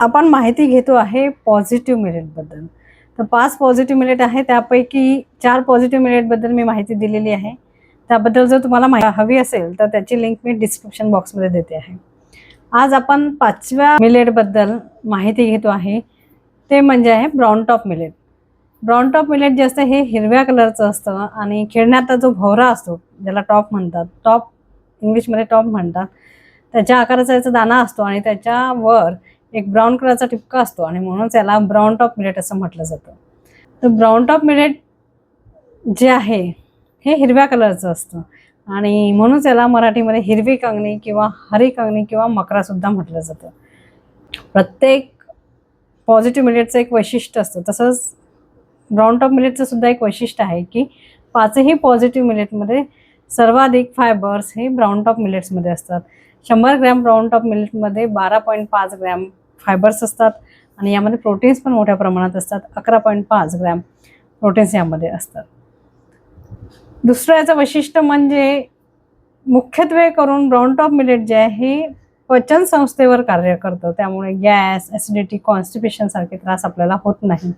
आपण माहिती घेतो आहे पॉझिटिव्ह मिलेटबद्दल तर पाच पॉझिटिव्ह मिलेट आहे त्यापैकी चार पॉझिटिव्ह मेरिटबद्दल मी माहिती दिलेली आहे. त्याबद्दल जर तुम्हाला माहिती हवी असेल तर त्याची लिंक मी डिस्क्रिप्शन बॉक्समध्ये देते आहे. आज आपण पाचव्या मिलेटबद्दल माहिती घेतो आहे ते म्हणजे आहे brown top millet brown top millet जे असतं हे हिरव्या कलरचं असतं आणि खेळण्याचा जो भोवरा असतो ज्याला टॉप म्हणतात टॉप इंग्लिशमध्ये टॉप म्हणतात त्याच्या आकाराचा याचा दाना असतो आणि त्याच्यावर एक ब्राऊन कलरचा टिपका असतो आणि म्हणूनच याला ब्राऊन टॉप मिलेट असं म्हटलं जातं. तर ब्राऊन टॉप मिलेट जे आहे हे हिरव्या कलरचं असतं. आणि म्हणूनच याला मराठीमध्ये हिरवी कंगणी किंवा हरी कंगणी किंवा मकरासुद्धा म्हटलं जातं. प्रत्येक पॉझिटिव्ह मिलेटचं एक वैशिष्ट्य असतं. तसंच ब्राऊन टॉप मिलेटचं सुद्धा एक वैशिष्ट्य आहे की पाचही पॉझिटिव्ह मिलेटमध्ये सर्वाधिक फायबर्स हे ब्राऊन टॉप मिलेट्समध्ये असतात. शंभर ग्रॅम ब्राऊन टॉप मिलेटमध्ये बारा पॉईंट पाच ग्रॅम फायबर्स असतात आणि यामध्ये प्रोटीन्स पण मोठ्या प्रमाणात असतात. अकरा पॉईंट पाच ग्रॅम प्रोटीन्स यामध्ये असतात. दुसरं याचं वैशिष्ट्य म्हणजे मुख्यत्वे करून ब्राऊन टॉप मिलेट जे आहे हे पचन संस्थेवर कार्य करतं. त्यामुळे गॅस ॲसिडिटी कॉन्स्टिपेशन सारखे त्रास आपल्याला होत नाही.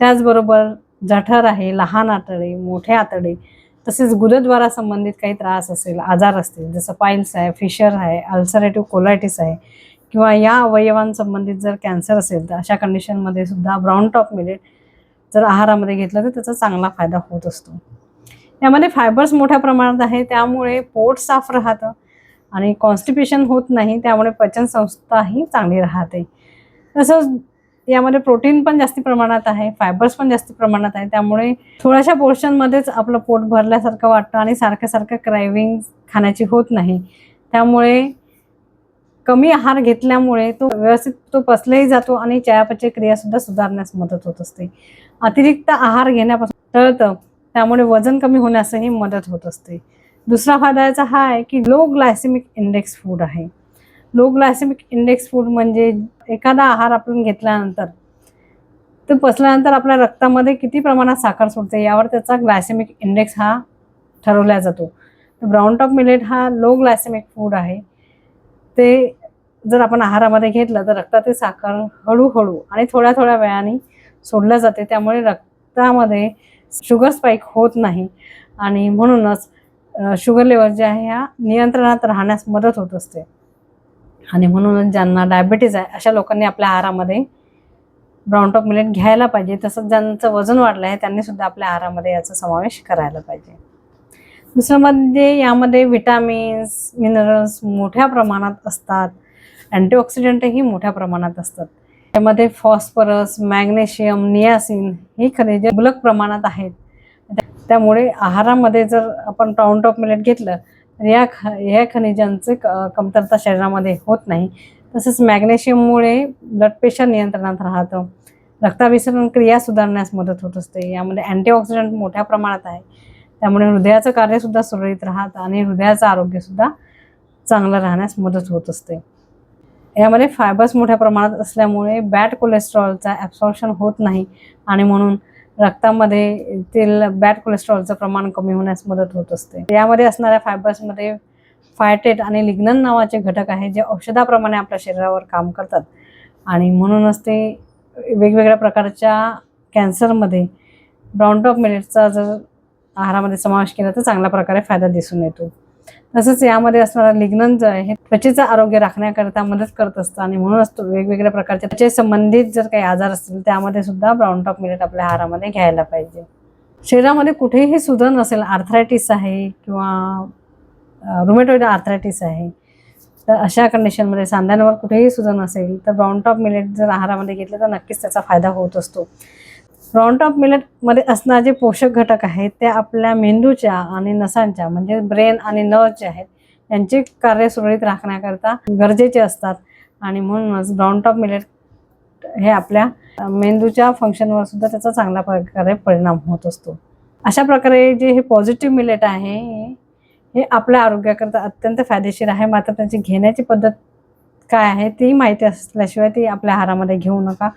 त्याचबरोबर जठर आहे लहान आतडे मोठे आतडे तसेच गुदद्वारा संबंधित काही त्रास असेल आजार असतील जसं पाईल्स आहे फिशर आहे अल्सरेटिव्ह कोलायटिस आहे किंवा या अवयवांसंबंधित जर कॅन्सर असेल तर अशा कंडिशनमध्ये सुद्धा ब्राऊन टॉप मिलेट जर आहारामध्ये घेतलं तर त्याचा चांगला फायदा होत असतो. यामध्ये फायबर्स मोठ्या प्रमाणात आहे त्यामुळे पोट साफ राहतं आणि कॉन्स्टिपेशन होत नाही त्यामुळे पचनसंस्थाही चांगली राहते. तसंच यामध्ये प्रोटीन पण जास्ती प्रमाणात आहे फायबर्स पण जास्ती प्रमाणात आहे त्यामुळे थोड्याशा पोर्शनमध्येच आपलं पोट भरल्यासारखं वाटतं आणि सारखं सारखं क्रायविंग खाण्याची होत नाही. त्यामुळे कमी आहार घेतल्यामुळे तो व्यवस्थित तो पसलाही जातो आणि चयापचय क्रियासुद्धा सुधारण्यास मदत होत असते. अतिरिक्त आहार घेण्यापासून टळतं त्यामुळे वजन कमी होण्यासही मदत होत असते. दुसरा फायदा याचा हा आहे की लो ग्लायसेमिक इंडेक्स फूड आहे. लो ग्लायसेमिक इंडेक्स फूड म्हणजे एखादा आहार आपण घेतल्यानंतर तो पचल्यानंतर आपल्या रक्तामध्ये किती प्रमाणात साखर सोडते यावर त्याचा ग्लायसेमिक इंडेक्स हा ठरवला जातो. ब्राऊन टॉप मिलेट हा लो ग्लायसेमिक फूड आहे. ते जर आपण आहारामध्ये घेतलं तर रक्तातील साखर हळूहळू आणि थोड्या थोड्या वेळाने सोडल्या जाते. त्यामुळे रक्तामध्ये शुगर स्पाईक होत नाही. आणि म्हणूनच शुगर लेवल जे आहे ह्या नियंत्रणात राहण्यास मदत होत असते. आणि म्हणूनच ज्यांना डायबिटीज आहे अशा लोकांनी आपल्या आहारामध्ये ब्राऊन टॉप मिलेट घ्यायला पाहिजे. तसंच ज्यांचं वजन वाढलं आहे त्यांनी सुद्धा आपल्या आहारामध्ये याचा समावेश करायला पाहिजे. दुसरं म्हणजे यामध्ये विटॅमिन्स मिनरल्स मोठ्या प्रमाणात असतात. अँटीऑक्सिडंटही मोठ्या प्रमाणात असतात. त्यामध्ये फॉस्फरस मॅग्नेशियम नियासिन ही खनिजे मुबलक प्रमाणात आहेत. त्यामुळे आहारामध्ये जर आपण टाउन टॉप मिलेट घेतलं तर या ख ह्या खनिजांचे क कमतरता शरीरामध्ये होत नाही. तसंच मॅग्नेशियममुळे ब्लड प्रेशर नियंत्रणात राहतं. रक्ताभिसरण क्रिया सुधारण्यास मदत होत असते. यामध्ये अँटीऑक्सिडंट मोठ्या प्रमाणात आहे. त्यामुळे हृदयाचं कार्यसुद्धा सुरळीत राहतं आणि हृदयाचं आरोग्यसुद्धा चांगलं राहण्यास मदत होत असते. यामध्ये फायबर्स मोठ्या प्रमाणात असल्यामुळे बॅड कोलेस्ट्रॉलचा ॲब्सॉर्प्शन होत नाही आणि म्हणून रक्तामध्ये तेल बॅड कोलेस्ट्रॉलचं प्रमाण कमी होण्यास मदत होत असते. यामध्ये असणाऱ्या फायबर्समध्ये फायटेट आणि लिग्नन नावाचे घटक आहे जे औषधाप्रमाणे आपल्या शरीरावर काम करतात. आणि म्हणूनच ते वेगवेगळ्या प्रकारच्या कॅन्सरमध्ये ब्राउन टॉप मिलेटचा जर आहारामध्ये समावेश केला तर चांगल्या प्रकारे फायदा दिसून येतो. तसंच यामध्ये असणारा लिग्नन जो आहे त्वचेचं आरोग्य राखण्याकरता मदत करत असतं आणि म्हणूनच तो वेगवेगळ्या प्रकारच्या त्वचे संबंधित जर काही आजार असतील त्यामध्ये सुद्धा ब्राऊन टॉप मिलेट आपल्या आहारामध्ये घ्यायला पाहिजे. शरीरामध्ये कुठेही सुधन नसेल आर्थरायटिस आहे किंवा रुमेटॉइड आर्थरायटिस आहे तर अशा कंडिशनमध्ये सांध्यांवर कुठेही सुधन असेल तर ब्राऊन टॉप मिलेट जर आहारामध्ये घेतलं तर नक्कीच त्याचा फायदा होत असतो. ब्राऊन ऑफ मिलेटमध्ये असणारे जे पोषक घटक आहेत ते आपल्या मेंदूच्या आणि नसांच्या म्हणजे ब्रेन आणि नर्व जे आहेत यांचे कार्य सुरळीत राखण्याकरता गरजेचे असतात. आणि म्हणूनच ब्राऊन टॉप मिलेट हे आपल्या मेंदूच्या फंक्शनवर सुद्धा त्याचा चांगल्या प्रकारे परिणाम होत असतो. अशा प्रकारे जे हे पॉझिटिव्ह मिलेट आहे हे आपल्या आरोग्याकरता अत्यंत फायदेशीर आहे. मात्र त्याची घेण्याची पद्धत काय आहे ती माहिती असल्याशिवाय ती आपल्या आहारामध्ये घेऊ नका.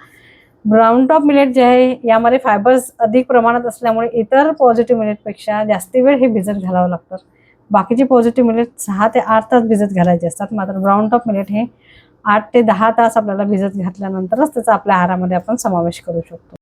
ब्राऊन टॉप मिलेट जे आहे यामध्ये फायबर्स अधिक प्रमाणात असल्यामुळे इतर पॉझिटिव्ह मिलेटपेक्षा जास्त वेळ हे भिजत घालावं लागतं. बाकीचे पॉझिटिव्ह मिलेट सहा ते आठ तास भिजत घालायचे असतात. मात्र ब्राऊन टॉप मिलेट हे आठ ते दहा तास आपल्याला भिजत घातल्यानंतरच त्याचा आपल्या आहारामध्ये आपण समावेश करू शकतो.